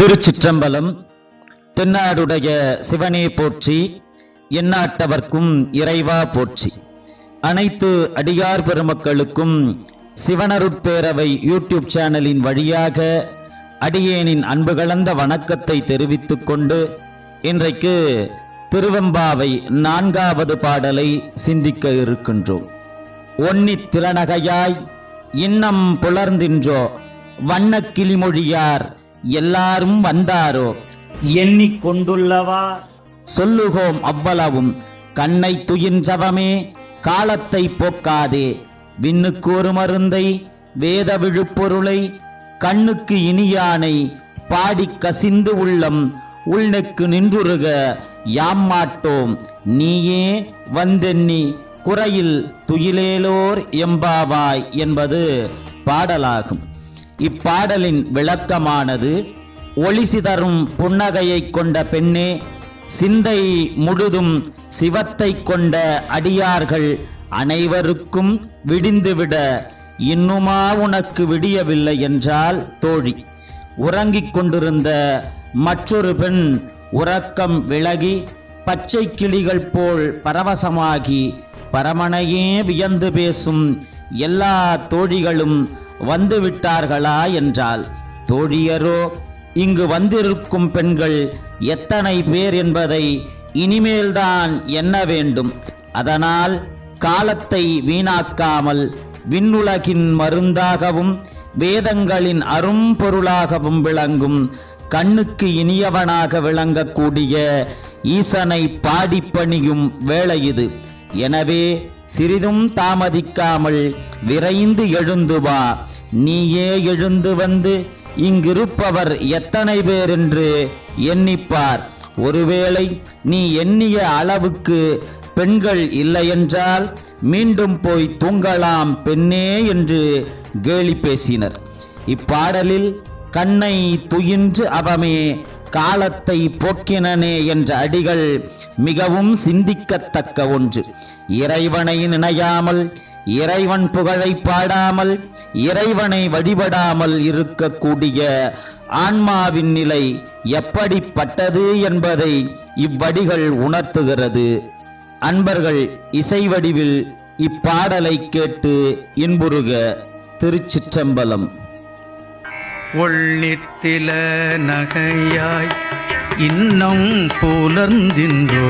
திருச்சிற்றம்பலம் தென்னாடுடைய சிவனே போற்றி எண்ணாட்டவர்க்கும் இறைவா போற்றி. அனைத்து அடியார் பெருமக்களுக்கும் சிவனருட்பேரவை யூடியூப் சேனலின் வழியாக அடியேனின் அன்பு கலந்த வணக்கத்தை தெரிவித்துக் கொண்டு இன்றைக்கு திருவெம்பாவை நான்காவது பாடலை சிந்திக்க இருக்கின்றோம். ஒன்னித் திலநகையாய் இன்னம் புலர்ந்தின்றோ வண்ண கிளிமொழியார் எல்லாரும் வந்தாரோ? எண்ணிக்கொண்டுள்ளவா? சொல்லுகோம் அவ்வளவும். கண்ணை துயின்றவமே காலத்தை போக்காதே. விண்ணுக்கு ஒரு மருந்தை வேத விழுப்பொருளை கண்ணுக்கு இனியானை பாடிக் கசிந்து உள்ளம் உள்நெக்கு நின்றுருக யாம் மாட்டோம். நீயே வந்தெண்ணி குறையில் துயிலேலோர் எம்பாவாய் என்பது பாடலாகும். இப்பாடலின் விளக்கமானது ஒளி சிதறும் புன்னகையைக் கொண்ட பெண்ணே சிந்தை முழுதும் சிவத்தை கொண்ட அடியார்கள் அனைவருக்கும் விடிந்துவிட இன்னுமா உனக்கு விடியவில்லை என்றால் தோழி உறங்கிக் கொண்டிருந்த மற்றொரு பெண் உறக்கம் விலகி பச்சை கிளிகள் போல் பரவசமாகி பரமனையே வியந்து பேசும் எல்லா தோழிகளும் வந்து விட்டார்களா என்றால் தோழியரோ இங்கு வந்திருக்கும் பெண்கள் எத்தனை பேர் என்பதை இனிமேல்தான் எண்ண வேண்டும். அதனால் காலத்தை வீணாக்காமல் விண்ணுலகின் மருந்தாகவும் வேதங்களின் அரும்பொருளாகவும் விளங்கும் கண்ணுக்கு இனியவனாக விளங்கக்கூடிய ஈசனை பாடிப்பணியும் வேளை இது. எனவே சிறிதும் தாமதிக்காமல் விரைந்து எழுந்து வா. நீயே எழுந்து வந்து இங்கிருப்பவர் எத்தனை பேர் என்று எண்ணிப்பார். ஒருவேளை நீ எண்ணிய அளவுக்கு பெண்கள் இல்லையென்றால் மீண்டும் போய் தூங்கலாம் பெண்ணே என்று கேலி பேசினர். இப்பாடலில் கண்ணை துயின்று அவமே காலத்தை போக்கினனே என்ற அடிகள் மிகவும் சிந்திக்கத்தக்க ஒன்று. இறைவனை நினையாமல் இறைவன் புகழை பாடாமல் இறைவனை வழிபடாமல் இருக்கக்கூடிய ஆன்மாவின் நிலை எப்படிப்பட்டது என்பதை இவ்வடிகள் உணர்த்துகிறது. அன்பர்கள் இசை வடிவில் இப்பாடலை கேட்டு இன்புறுக திருச்சிற்றம்பலம். ஒள்ளித்தில நகையாய் இன்னும் புலர்ந்தின்றோ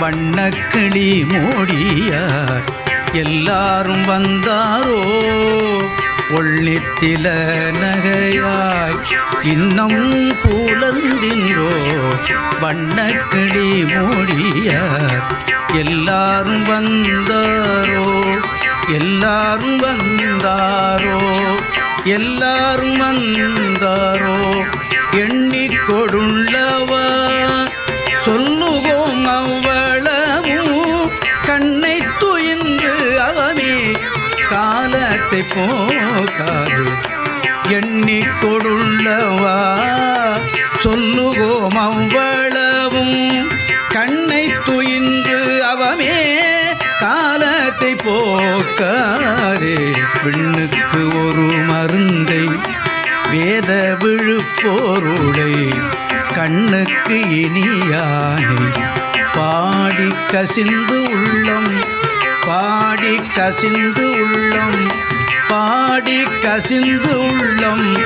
வண்ணக்கிளி மோடியார். எல்லாரும் வந்தாரோ? ஒள்ளித்தில நகையாய் இன்னம் பூலந்தின்றோ வண்ணக்கிளி மோடியார். எல்லாரும் வந்தாரோ? எல்லாரும் வந்தாரோ? எல்லாரும் வந்தாரோ? எண்ணிக் காலத்தை போக்காது எண்ணிக் கொடுள்ளவா? சொல்லுவோம் அவ்வளவும் கண்ணை துயின்று அவமே காலத்தை போக்காதே. விண்ணுக்கு ஒரு மருந்தை வேத விழுப்பொருளை. கண்ணுக்கு இனியானை. பாடி கசிந்து உள்ளம் பாடி கசிந்து உள்ளம். பாடி கசிந்து உள்ளம்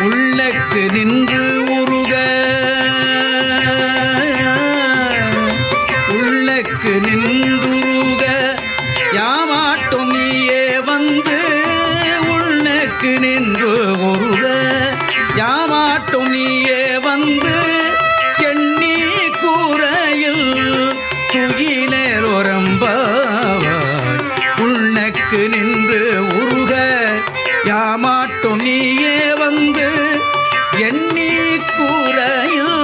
உள்ளக்கு நின்று உருக. உள்ளக்கு நின்றுருக. யாமாட்டும் நீயே வந்து உள்ளக்கு நின்று உருக. வந்து எண்ணி கூறையில்